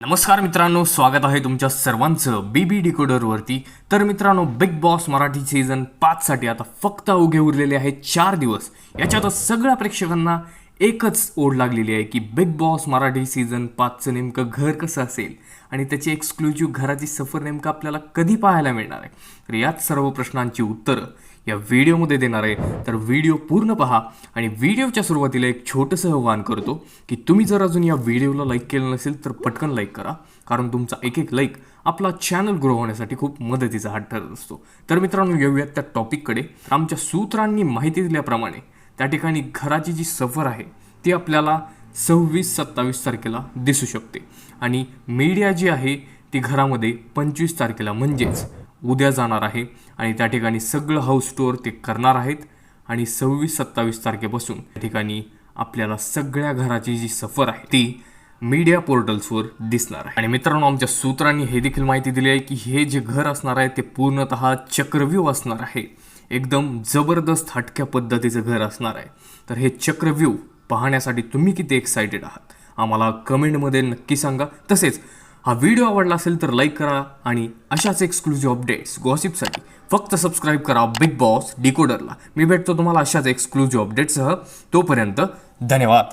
नमस्कार मित्रांनो स्वागत आहे तुमच्या सर्वांचं बी बी डिकोडरवरती तर मित्रांनो बिग बॉस मराठी सीझन पाचसाठी आता फक्त अवघे उरलेले आहेत चार दिवस. याच्यातच सगळ्या प्रेक्षकांना एकच ओढ लागलेली आहे की बिग बॉस मराठी सीझन पाचचं नेमकं घर कसं असेल? आणि त्याची एक्सक्लुझिव्ह घराची सफर नेमकं आपल्याला कधी पाहायला मिळणार आहे? तर याच सर्व प्रश्नांची उत्तरं. या व्हिडिओमध्ये देणार आहे. तर व्हिडिओ पूर्ण पहा आणि व्हिडिओच्या सुरुवातीला एक छोटंसं आव्हान करतो की तुम्ही जर अजून या व्हिडिओला लाईक केलं नसेल तर पटकन लाईक करा. कारण तुमचा एक एक लाईक आपला चॅनल ग्रो होण्यासाठी खूप मदतीचा हात ठरत असतो. तर मित्रांनो येऊयात त्या टॉपिककडे आमच्या सूत्रांनी माहिती दिल्याप्रमाणे त्या ठिकाणी घराची जी सफर आहे ती आपल्याला सव्वीस सत्तावीस तारखेला दिसू शकते. आणि मीडिया जी आहे ती घरामध्ये पंचवीस तारखेला म्हणजेच उद्या जाणार आहे आणि त्या ठिकाणी सगळं हाऊस टूर ते करणार आहेत. आणि सव्वीस सत्तावीस तारखेपासून त्या ठिकाणी आपल्याला सगळ्या घराची जी सफर आहे ती मीडिया पोर्टल्सवर दिसणार आहे. आणि मित्रांनो आमच्या सूत्रांनी हे देखील माहिती दिली आहे की हे जे घर असणार आहे ते पूर्णतः चक्रव्यूह असणार आहे. एकदम जबरदस्त हटक्या पद्धतीचं घर असणार आहे. तर हे चक्रव्यूह पाहण्यासाठी तुम्ही किती एक्सायटेड आहात? आम्हाला कमेंटमध्ये नक्की सांगा. तसेच हा व्हिडिओ आवडला असेल तर लाईक करा आणि अशाच एक्सक्लुझिव्ह अपडेट्स गॉसिपसाठी फक्त सबस्क्राईब करा बिग बॉस डिकोडरला मी भेटतो तुम्हाला अशाच एक्सक्लुझिव्ह अपडेटसह तोपर्यंत धन्यवाद.